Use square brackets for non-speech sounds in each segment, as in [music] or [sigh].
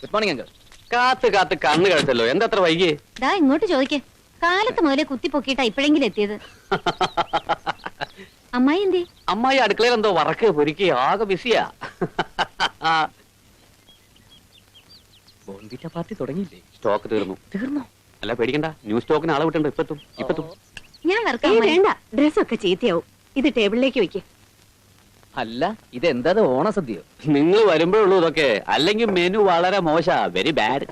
Good morning uncle കാത്ത് കാത്ത് കണ്ണ് കഴിച്ചല്ലോ. എന്താ അത്ര വൈകി? ദാ ഇങ്ങോട്ട് ചോദിക്കേ. കാലത്ത് മുതലേ കുത്തിപ്പൊക്കിയിട്ടാ ഇപ്പോഴെങ്കിലും എത്തിയത്. അമ്മായി എന്തേ? അമ്മായി അടുക്കളയിൽ എന്തോ വറക്ക് പൊരിക്കുക ആകെ ബിസിയാ ബോൺവിറ്റ പാർട്ടി തുടങ്ങിയില്ലേ? സ്റ്റോക്ക് തീർന്നു. തീർന്നോ? അല്ല പേടിക്കണ്ട. ന്യൂ സ്റ്റോക്കിന് ആളെ വിട്ടുണ്ട് ഇപ്പത്തും ഇപ്പത്തും. ഞാൻ ഏയ് വറക്കാം വേണ്ട. ഡ്രസ്സൊക്കെ ചീത്തയാവും. ഇത് ടേബിളിലേക്ക് വെക്ക്. അല്ല ഇതെന്താ ഓണസദ്യയോ നിങ്ങൾ വരുമ്പോഴുള്ളൂ ഇതൊക്കെ. അല്ലെങ്കിൽ മെനു വളരെ മോശാ വെരി ബാഡ്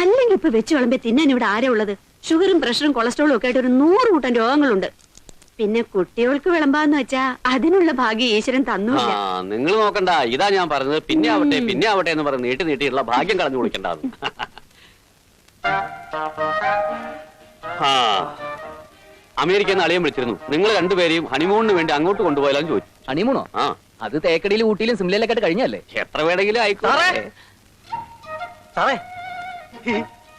അല്ലെങ്കിൽ ഇപ്പൊ വെച്ച് വിളമ്പി തിന്നാൻ ഇവിടെ ആരാ ഉള്ളത്? ഷുഗറും പ്രഷറും കൊളസ്ട്രോളും ഒക്കെ ആയിട്ട് ഒരു നൂറ് കൂട്ടം രോഗങ്ങളുണ്ട്. പിന്നെ കുട്ടികൾക്ക് വിളമ്പാന്ന് വെച്ചാ അതിനുള്ള ഭാഗ്യം ഈശ്വരൻ തന്നു നിങ്ങൾ നോക്കണ്ട. ഇതാ ഞാൻ പറഞ്ഞത്. പിന്നെ ആവട്ടെ പിന്നെ ആവട്ടെ എന്ന് പറഞ്ഞ് നീട്ടി നീട്ടിയുള്ള ഭാഗ്യം കളഞ്ഞു കുളിക്കണ്ടാന്ന്. [laughs] ആ അമേരിക്കയിൽ നിന്ന് അളിയൻ വിളിച്ചിരുന്നു. നിങ്ങൾ രണ്ടുപേരെയും ഹണിമൂണിന് വേണ്ടി അങ്ങോട്ട് കൊണ്ടുപോയാലും ചോദിച്ചു. ഹണിമൂണോ ആ. അത് തേക്കടിയിൽ ഊട്ടിയിലും സിംലയിലൊക്കെ കഴിഞ്ഞല്ലേ എത്ര വേണമെങ്കിലും ആയിക്കോട്ടെ സാറേ!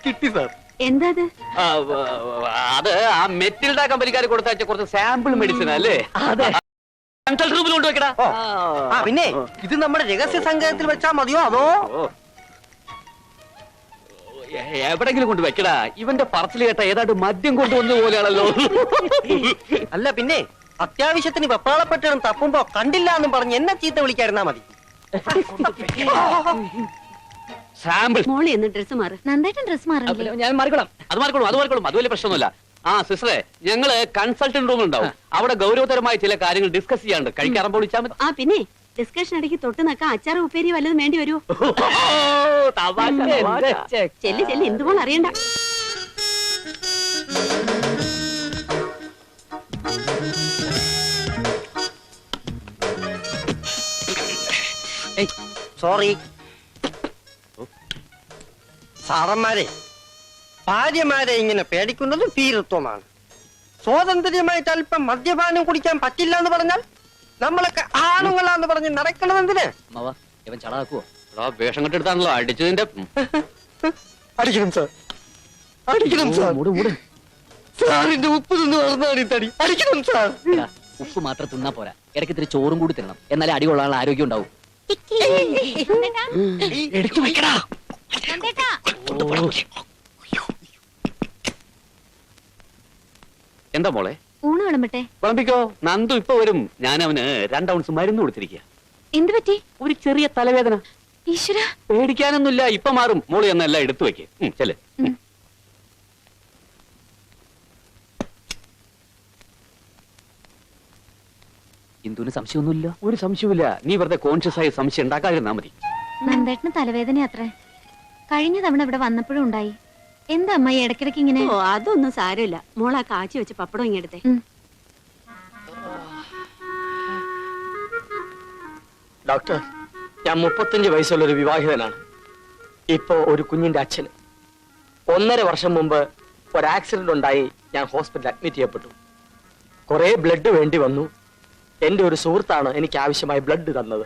കിട്ടി സാർ. എന്താ അത്? ആ, വ- വ- അത് ആ മെറ്റിൽഡ കമ്പനിക്കാർ കൊടുത്തയച്ച കുറച്ച് സാമ്പിൾ മെഡിസിൻ അല്ലേ? അതെ. കൺസൾട്ട് റൂമിൽ കൊണ്ടുവെക്കടാ ആ പിന്നെ ഇത് നമ്മുടെ രഹസ്യ സംഘത്തിൽ വെച്ചാ മതിയോ അതോ? എവിടെങ്കിലും കൊണ്ട് വെക്കടാ. ഇവന്റെ പറച്ചിൽ കേട്ട ഏതാണ്ട് മദ്യം കൊണ്ടുവന്ന പോലെയാണല്ലോ. അല്ല പിന്നെ അത്യാവശ്യത്തിന് വെപ്പാളപ്പെട്ടും തപ്പുമ്പോ കണ്ടില്ല എന്നും പറഞ്ഞ് എന്നെ ചീത്ത വിളിക്കായിരുന്നാ മതി. സാമ്പിൾ മോളി എന്ന് ഡ്രസ്സ് മാറ്. നന്നായിട്ട് ഡ്രസ് മാറില്ലേ ഞാൻ മാറിക്കോളാം. അത് മാറിക്കോളും അത് മാറിക്കോളും. അത് വലിയ പ്രശ്നമൊന്നുമില്ല. ആ സിസ്റ്ററെ ഞങ്ങൾ കൺസൾട്ടന്റ് റൂമിൽ ഉണ്ടാവും. അവിടെ ഗൗരവതരമായ ചില കാര്യങ്ങൾ ഡിസ്കസ് ചെയ്യാണ്ട് കഴിക്കാറുമ്പോൾ വിളിച്ചാൽ മതി. ആ പിന്നെ? ഡിസ്കഷൻ ഇടയ്ക്ക് തൊട്ട് നിൽക്കാൻ അച്ചാറ് ഉപ്പേരി വല്ലതും വേണ്ടി വരുമോ ഓ, തമാശ, തമാശ. ചെല്ലി ചെല്ലി എന്തുപോലെ അറിയണ്ട. സോറി സാറന്മാരെ ഭാര്യമാരെ ഇങ്ങനെ പേടിക്കുന്നത് ഭീരത്വമാണ്. സ്വാതന്ത്ര്യമായിട്ട് അല്പം മദ്യപാനം കുടിക്കാൻ പറ്റില്ല എന്ന് പറഞ്ഞാൽ നമ്മളൊക്കെ ആണുങ്ങളാന്ന് പറഞ്ഞ് നടക്കണത് എന്തിന് ഇവൻ ചളാക്കുവോ? വേഷം കെട്ടെടുത്താണല്ലോ അടിച്ചതിന്റെ. അടിക്കണം സാർ. അടിക്കണം സാർ. സാറിന്റെ ഉപ്പ് നിന്ന് വളർന്നാണ് ഈ തടി. അടിക്കണം സാർ. ഉപ്പ് മാത്രം തിന്നാ പോരാ. ഇടയ്ക്ക് ഇത്തിരി ചോറും കൂടി തിന്നണം. എന്നാലേ അടി കൊള്ളാനുള്ള ആരോഗ്യം ഉണ്ടാവും. എടുത്തു വെക്കടാ. എന്താ മോളെ? ഊണ് വിളമ്പട്ടെ? വിളമ്പിക്കോ? നന്ദു ഇപ്പൊ വരും. ഞാൻ അവന് രണ്ട് ഔൺസ് മരുന്ന് കൊടുത്തിരിക്കുക എന്ത് പറ്റി? ഒരു ചെറിയ തലവേദന. ഈശ്വര. പേടിക്കാനൊന്നുമില്ല ഇപ്പൊ മാറും. മോളി എന്നെല്ലാം എടുത്തു വെക്ക്. ചെല്ല്. ഇന്ദുവിന് സംശയമൊന്നുമില്ല. ഒരു സംശയമില്ല നീ വെറുതെ കോൺഷ്യസ് ആയി സംശയം ഉണ്ടാക്കാതിരുന്നാ മതി. നന്ദേട്ടന് തലവേദന അത്രേ. കഴിഞ്ഞ തവണ ഇവിടെ വന്നപ്പോഴും ഉണ്ടായി. എന്താ അമ്മായി ഇടക്കിടക്ക് ഇങ്ങനെ? ഓ അതൊന്നും സാരമില്ല. മോളാ കാച്ചി വെച്ച് പപ്പടം ഇങ്ങെടുത്തെ. ഡോക്ടർ ഞാൻ മുപ്പത്തഞ്ച് വയസ്സുള്ള ഒരു വിവാഹിതനാണ്. ഇപ്പോ ഒരു കുഞ്ഞിന്റെ അച്ഛന്. ഒന്നര വർഷം മുമ്പ് ഒരു ആക്സിഡന്റ് ഉണ്ടായി ഞാൻ ഹോസ്പിറ്റലിൽ അഡ്മിറ്റ് ചെയ്യപ്പെട്ടു. കുറെ ബ്ലഡ് വേണ്ടി വന്നു. എന്റെ ഒരു സുഹൃത്താണ് എനിക്ക് ആവശ്യമായി ബ്ലഡ് തന്നത്.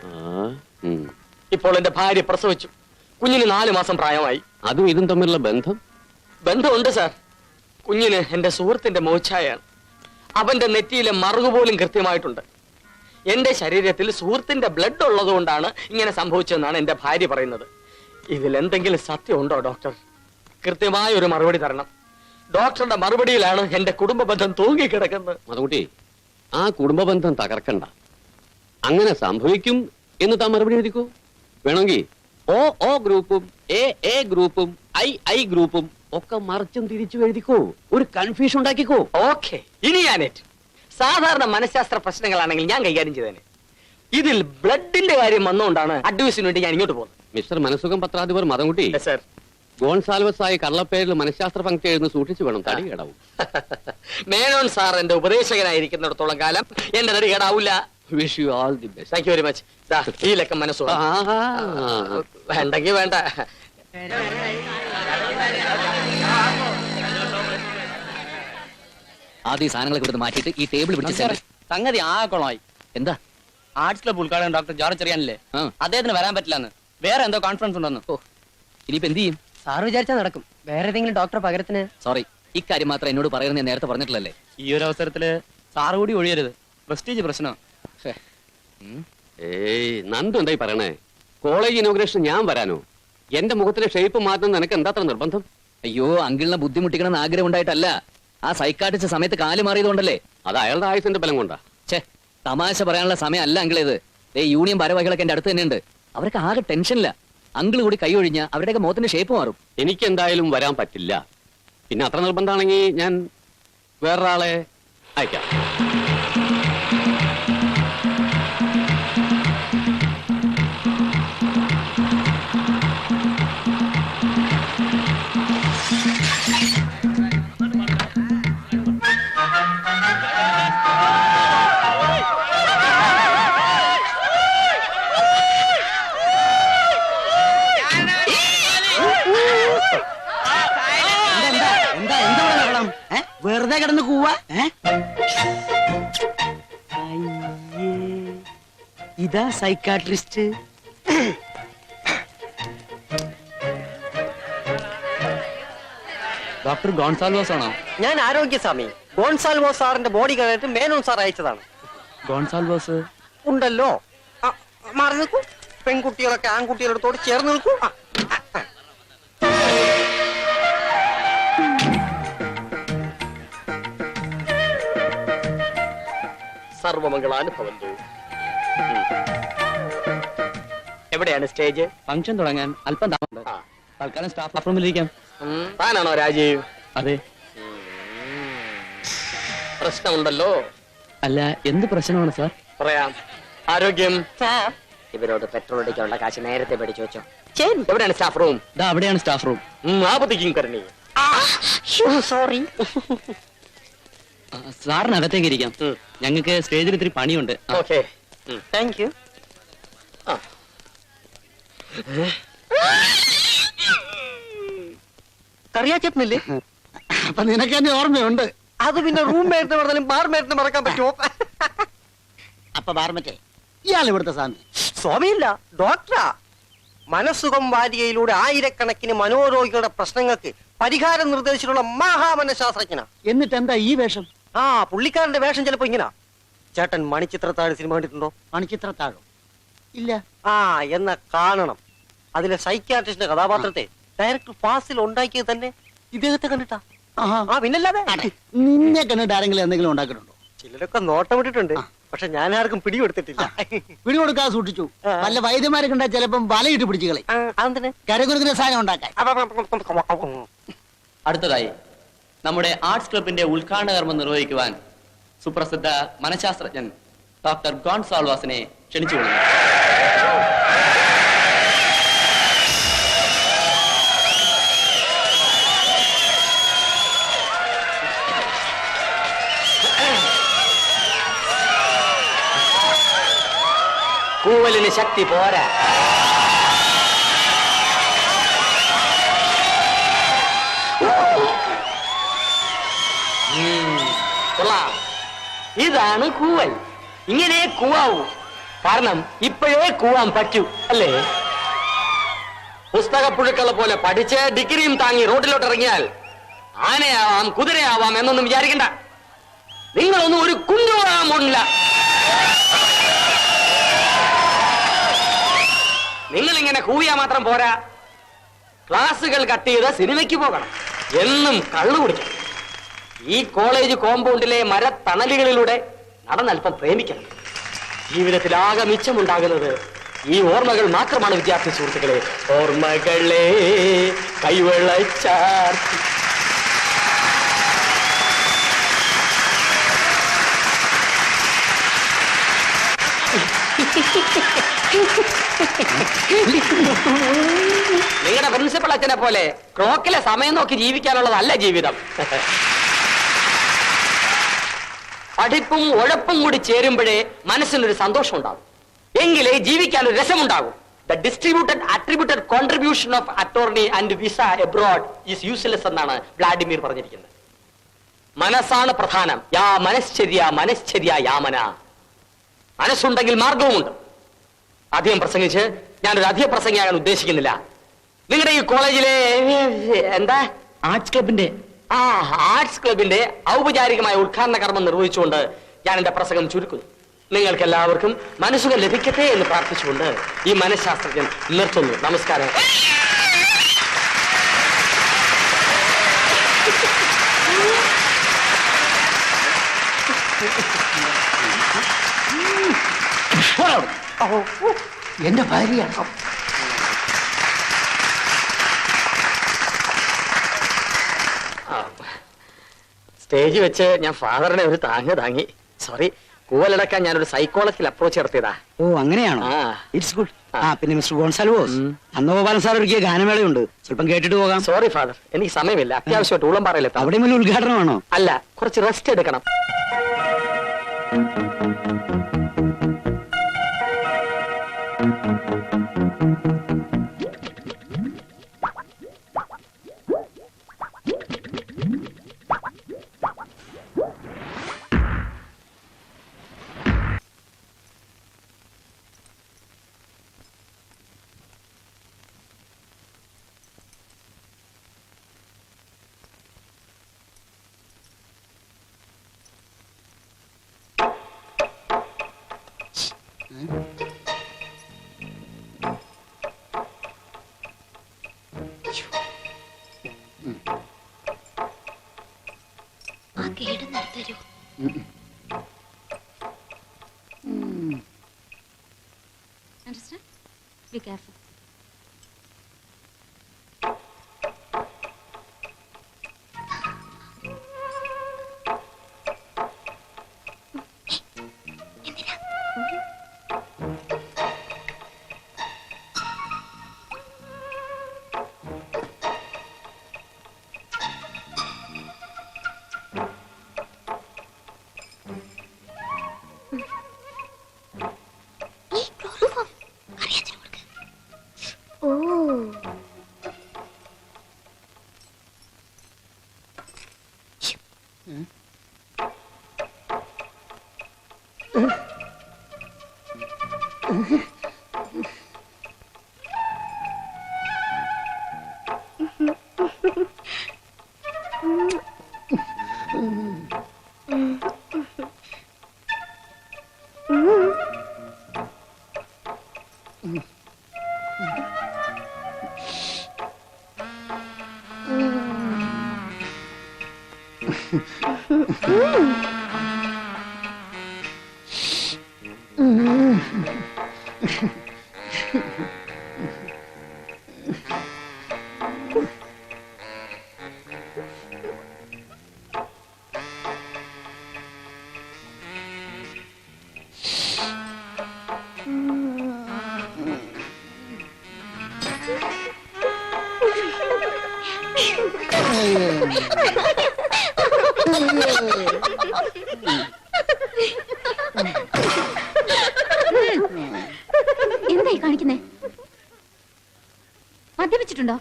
ഇപ്പോൾ എന്റെ ഭാര്യ പ്രസവിച്ചു. കുഞ്ഞിന് നാല് മാസം പ്രായമായി. അതും ഇതും തമ്മിലുള്ള ബന്ധം? ബന്ധമുണ്ട് സാർ. കുഞ്ഞിന് എന്റെ സുഹൃത്തിന്റെ മോച്ചായാണ്. അവന്റെ നെറ്റിയിലെ മറുകു പോലും കൃത്യമായിട്ടുണ്ട്. എന്റെ ശരീരത്തിൽ സുഹൃത്തിന്റെ ബ്ലഡ് ഉള്ളതുകൊണ്ടാണ് ഇങ്ങനെ സംഭവിച്ചതെന്നാണ് എന്റെ ഭാര്യ പറയുന്നത്. ഇതിൽ എന്തെങ്കിലും സത്യമുണ്ടോ ഡോക്ടർ കൃത്യമായ ഒരു മറുപടി തരണം. ഡോക്ടറുടെ മറുപടിയിലാണ് എന്റെ കുടുംബ ബന്ധം തൂങ്ങിക്കിടക്കുന്നത്. അതുകൂട്ടി ആ കുടുംബ ബന്ധം തകർക്കണ്ട. അങ്ങനെ സംഭവിക്കും എന്ന് താൻ മറുപടി എഴുതിക്കൂ? വേണമെങ്കിൽ ഓ ഓ ഗ്രൂപ്പും എ എ ഗ്രൂപ്പും ഐ ഐ ഗ്രൂപ്പും ഒക്കെ മറിച്ചും തിരിച്ചു എഴുതിക്കോ. ഒരു കൺഫ്യൂഷൻ ഉണ്ടാക്കിക്കോ. ഓക്കെ. ഇനി ഞാൻ സാധാരണ മനഃശാസ്ത്ര പ്രശ്നങ്ങളാണെങ്കിൽ ഞാൻ കൈകാര്യം ചെയ്തേനെ. ഇതിൽ ബ്ലഡിന്റെ കാര്യം വന്നുകൊണ്ടാണ് അഡ്വൈസിന് വേണ്ടി ഞാൻ ഇങ്ങോട്ട് പോകുന്നത്. മിസ്റ്റർ മനസുഖം പത്രാധിപർ മതംകുട്ടി. സർ ഗോൺസാൽവസ് ആയി കള്ളപ്പേരിൽ മനഃശാസ്ത്ര ഫംഗ്ഷൻ എഴുതുന്ന സൂക്ഷിച്ചു വേണം. തടി കേടാവും. [laughs] മേനോൻ സാർ എന്റെ ഉപദേശകനായിരിക്കുന്നിടത്തോളം കാലം എന്റെ തടി കേടാവൂല wish you all the best thank you very much ഈ ലക്കം മനസ്സോ വേണ്ടെങ്കിൽ വേണ്ട. ആദ്യം ഈ സാധനങ്ങളൊക്കെ ഇവിടുന്ന് മാറ്റിയിട്ട് ഈ ടേബിൾ പിടിച്ച് സംഗതി ആകോളമായി എന്താ? ആർട്സ് ക്ലബ് ഉദ്ഘാടനം ഡോക്ടർ ജോർജ് ചെറിയാനല്ലേ? ആ. അദ്ദേഹത്തിന് വരാൻ പറ്റില്ലെന്ന്. വേറെ എന്തോ കോൺഫറൻസ് ഉണ്ടെന്ന്. ഓ ഇനിയിപ്പോ എന്ത് ചെയ്യും? സാർ വിചാരിച്ചാൽ നടക്കും. വേറെ ഏതെങ്കിലും ഡോക്ടർ പകരത്തിന്. സോറി ഇക്കാര്യം മാത്രം എന്നോട് പറയുന്നത് ഞാൻ നേരത്തെ പറഞ്ഞിട്ടില്ലല്ലേ? ഈ ഒരു അവസരത്തിൽ സാറ് കൂടി ഒഴിയരുത്. പ്രസ്റ്റീജ് പ്രശ്നം. ഛേ. ഉം. ഏയ് നന്ദു എന്തായി പറയണേ? കോളേജ് ഇനോഗ്രേഷൻ ഞാൻ വരാനോ? എന്റെ മുഖത്തിലെ ഷേപ്പ് മാറ്റുന്ന നിനക്ക് എന്താത്ര നിർബന്ധം? അയ്യോ അങ്കിളിനെ ബുദ്ധിമുട്ടിക്കണം എന്ന് ആഗ്രഹം ഉണ്ടായിട്ടല്ല. ആ സൈക്കാട്ടിച്ച സമയത്ത് കാൽ മാറിയതുകൊണ്ടല്ലേ? അത് അയാളുടെ ആയുസിന്റെ ബലം കൊണ്ടാ. ഛേ തമാശ പറയാനുള്ള സമയമല്ല അല്ല അങ്കിൾ ഇത് ഈ യൂണിയൻ ഭാരവാഹികളൊക്കെ എന്റെ അടുത്ത് തന്നെയുണ്ട്. അവർക്ക് ആകെ ടെൻഷനില്ല അങ്കിൾ കൂടി കൈ ഒഴിഞ്ഞ അവരുടെയൊക്കെ മുഖത്തിന്റെ ഷേപ്പ് മാറും. എനിക്ക് എന്തായാലും വരാൻ പറ്റില്ല. പിന്നെ അത്ര നിർബന്ധമാണെങ്കിൽ ഞാൻ വേറൊരാളെ അയക്കാം. കിടന്ന് കൂവാ. ഇതാ സൈക്കാട്രിസ്റ്റ് ഡോക്ടർ ഗോൺസാൽവോസ് ആണോ? ഞാൻ ആരോഗ്യസ്വാമി. ഗോൺസാൽവോസ് സാറിന്റെ ബോഡി കളയിട്ട് മേനോൻ സാർ അയച്ചതാണ്. ഗോൺസാൽവോസ് ഉണ്ടല്ലോ. ആ, മാറി നിൽക്കൂ. പെൺകുട്ടികളൊക്കെ ആൺകുട്ടികളോട് ചേർന്ന് നിൽക്കൂ. സർവമംഗളാനുഭവന്തു. എവിടെയാണ് സ്റ്റേജ്? ഫംഗ്ഷൻ തുടങ്ങാൻ അല്പം താമസം ആ. തൽക്കാലം സ്റ്റാഫ് റൂമിലിരിക്കാം താനാണോ രാജീവ്? അതെ. പ്രശ്നമുണ്ടല്ലോ. അല്ല എന്ത് പ്രശ്നമാണ് സാർ? പറയാം. ആരോഗ്യം? ഇവരോട് പെട്രോൾ അടിക്കാനുള്ള കാശ് നേരത്തെ പഠിച്ചു വെച്ചോ. ശരി. എവിടെയാണ് സ്റ്റാഫ് റൂം ഇതാ അവിടെയാണ് സ്റ്റാഫ് റൂം ആപത്തിക്കും കരണി. സോറി സാറിന് അകത്തേക്ക് ഇരിക്കാം ഞങ്ങൾക്ക് സ്റ്റേജിൽ ഇത്തിരി പണിയുണ്ട്. ഓക്കെ. താങ്ക് യു കറിയാച്ചെത്തുന്നില്ലേ അപ്പൊ നിനക്ക് എന്നെ ഓർമ്മയുണ്ട്. അത് പിന്നെ റൂം മേറ്റിന് പറഞ്ഞാലും ബാർ മേറ്റിന് മറക്കാൻ പറ്റുമോ? അപ്പൊ ബാർമറ്റേ ഇയാൾ ഇവിടുത്തെ സ്വാമി. സ്വാമിയില്ല ഡോക്ടറാ മനസ്സുഖം വാരികയിലൂടെ ആയിരക്കണക്കിന് മനോരോഗികളുടെ പ്രശ്നങ്ങൾക്ക് പരിഹാരം നിർദ്ദേശിച്ചിട്ടുള്ള മഹാമനശാസ്ത്രജ്ഞനാ. എന്നിട്ട് എന്താ ഈ വേഷം? ആ പുള്ളിക്കാരന്റെ വേഷം ചിലപ്പോ ഇങ്ങനാ. ചേട്ടൻ മണിച്ചിത്രത്താഴ് സിനിമ കണ്ടിട്ടുണ്ടോ? മണിച്ചിത്രത്താഴോ? ഇല്ല. ആ എന്ന കാണണം. അതിലെ സൈക്യാട്രിസ്റ്റിന്റെ കഥാപാത്രത്തെ ഡയറക്ടർ ഫാസിൽ ഉണ്ടാക്കിയത് തന്നെ ഇദ്ദേഹത്തെ കണ്ടിട്ടാ. ആ പിന്നല്ലാതെ? അടെ, നിന്നെ കണ്ടിട്ട് ആരെങ്കിലും എന്തെങ്കിലും ഉണ്ടാക്കിയിട്ടുണ്ടോ ചിലരൊക്കെ നോട്ടം വിട്ടിട്ടുണ്ട്. പക്ഷെ ഞാൻ ആർക്കും പിടികൊടുത്തിട്ടില്ല. പിടികൊടുക്കാതെ സൂക്ഷിച്ചു. നല്ല വല്ല വൈദ്യന്മാരെ കണ്ടാ ചിലപ്പം വലയിട്ട് പിടിച്ചു കളി. അതെന്തിന്? സാധനം ഉണ്ടാക്കാൻ. അടുത്തതായി നമ്മുടെ ആർട്സ് ക്ലബിന്റെ ഉദ്ഘാടന കർമ്മം നിർവഹിക്കുവാൻ സുപ്രസിദ്ധ മനഃശാസ്ത്രജ്ഞൻ ഡോക്ടർ ഗോൺസാൾവാസിനെ ക്ഷണിച്ചുകൊള്ളുന്നു കൂവലിന് ശക്തി പോരാ. ഇതാണ് കൂവൽ. ഇങ്ങനെ കൂവാവൂ. കാരണം ഇപ്പോഴേ കൂവാൻ പറ്റൂ അല്ലേ? പുസ്തക പുഴുക്കളെ പോലെ പഠിച്ച് ഡിഗ്രിയും താങ്ങി റോഡിലോട്ട് ഇറങ്ങിയാൽ ആനയാവാം കുതിരയാവാം എന്നൊന്നും വിചാരിക്കണ്ട. നിങ്ങളൊന്നും ഒരു കുഞ്ഞുവാൻ പോണില്ല നിങ്ങൾ ഇങ്ങനെ കൂവിയാ മാത്രം പോരാ. ക്ലാസ്സുകൾ കട്ട് ചെയ്ത് സിനിമയ്ക്ക് പോകണം. എന്നും കള്ളു കുടിക്കണം. ഈ കോളേജ് കോമ്പൗണ്ടിലെ മരത്തണലുകളിലൂടെ നടന്നല്പം പ്രേമിക്കണം. ജീവിതത്തിൽ ജീവിതത്തിലാകെ മിച്ചമുണ്ടാകുന്നത് ഈ ഓർമ്മകൾ മാത്രമാണ് വിദ്യാർത്ഥി സുഹൃത്തുക്കളെ. ഓർമ്മകളെ കൈവെള്ളച്ചാർ നിങ്ങളുടെ പ്രിൻസിപ്പൾ അച്ഛനെ പോലെ ക്രോക്കിലെ സമയം നോക്കി ജീവിക്കാനുള്ളതല്ല ജീവിതം. പഠിപ്പും ഉഴപ്പും കൂടി ചേരുമ്പോഴേ മനസ്സിനൊരു സന്തോഷം ഉണ്ടാകും എങ്കിലേ ജീവിക്കാൻ ഒരു രസമുണ്ടാകും. The distributed attributed contribution of attorney and visa abroad is useless എന്നാണ് വ്ളാഡിമിർ പറഞ്ഞിരിക്കുന്നത്. മനസ്സാണ് പ്രധാനം. യാ മനശ്ചര്യ മനശ്ചര്യ യാമന. മനസ്സുണ്ടെങ്കിൽ മാർഗവുമുണ്ട്. അധികം പ്രസംഗിച്ച് ഞാനൊരു അധിക പ്രസംഗിയാകാൻ ഉദ്ദേശിക്കുന്നില്ല. നിങ്ങളുടെ ഈ കോളേജിലെ എന്താ? ആർട്സ് ക്ലബിന്റെ ആ ആർട്സ് ക്ലബിന്റെ ഔപചാരികമായ ഉദ്ഘാടന കർമ്മം നിർവഹിച്ചുകൊണ്ട് ഞാൻ എന്റെ പ്രസംഗം ചുരുക്കുന്നു നിങ്ങൾക്ക് എല്ലാവർക്കും മനസ്സുകൾ ലഭിക്കട്ടെ എന്ന് പ്രാർത്ഥിച്ചുകൊണ്ട് ഈ മനഃശാസ്ത്രജ്ഞൻ നിർത്തുന്നു നമസ്കാരം എന്റെ ഭാര്യ സ്റ്റേജ് വെച്ച് ഞാൻ ഫാദറിനെ ഒരു താങ്ങ് താങ്ങി. സോറി കൂവലടക്കാൻ ഞാനൊരു സൈക്കോളജിക്കൽ അപ്രോച്ച് നടത്തിയതാ. ഓ അങ്ങനെയാണോ? ആ. ഇറ്റ്സ് ഗുഡ് ആ. പിന്നെ മിസ്റ്റർ ഗോൺസാൽവോസ് ഗോപാലൻ സാർ ഒരുക്കിയ ഗാനമേളയുണ്ട്. സ്വല്പം കേട്ടിട്ട് പോകാം. സോറി ഫാദർ എനിക്ക് സമയമില്ല. അത്യാവശ്യമായിട്ട് ഊളം പറയില്ല അവിടെ വലിയ ഉദ്ഘാടനമാണോ? അല്ല കുറച്ച് റെസ്റ്റ് എടുക്കണം. ആ Mmm. എന്തായി കാണിക്കുന്നേ? മദ്യപിച്ചിട്ടുണ്ടോ?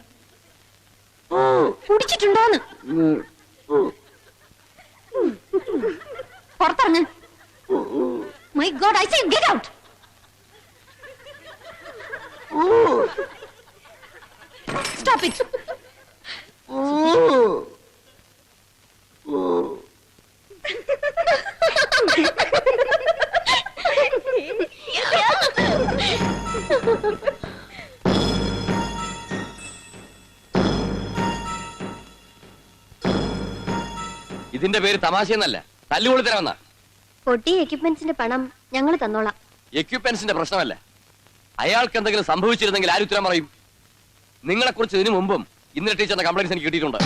കുടിച്ചിട്ടുണ്ടോന്ന്? പുറത്തിറങ്ങ്. My god I say get out stop it ഇതിന്റെ പേര് തമാശയെന്നല്ല. തല്ലുകൊള്ളി തരാമെന്ന പൊട്ടി എക്യുപ്മെന്റ്സിന്റെ പണം ഞങ്ങൾ തന്നോളാം. എക്യുപ്മെന്റ്സിന്റെ പ്രശ്നമല്ല. അയാൾക്ക് എന്തെങ്കിലും സംഭവിച്ചിരുന്നെങ്കിൽ ആരുത്തരം പറയും? നിങ്ങളെ കുറിച്ച് ഇതിനു മുമ്പും ഇന്നലെ ടീച്ചറിന്റെ കംപ്ലൈൻസ് എനിക്ക് കിട്ടിയിട്ടുണ്ട്.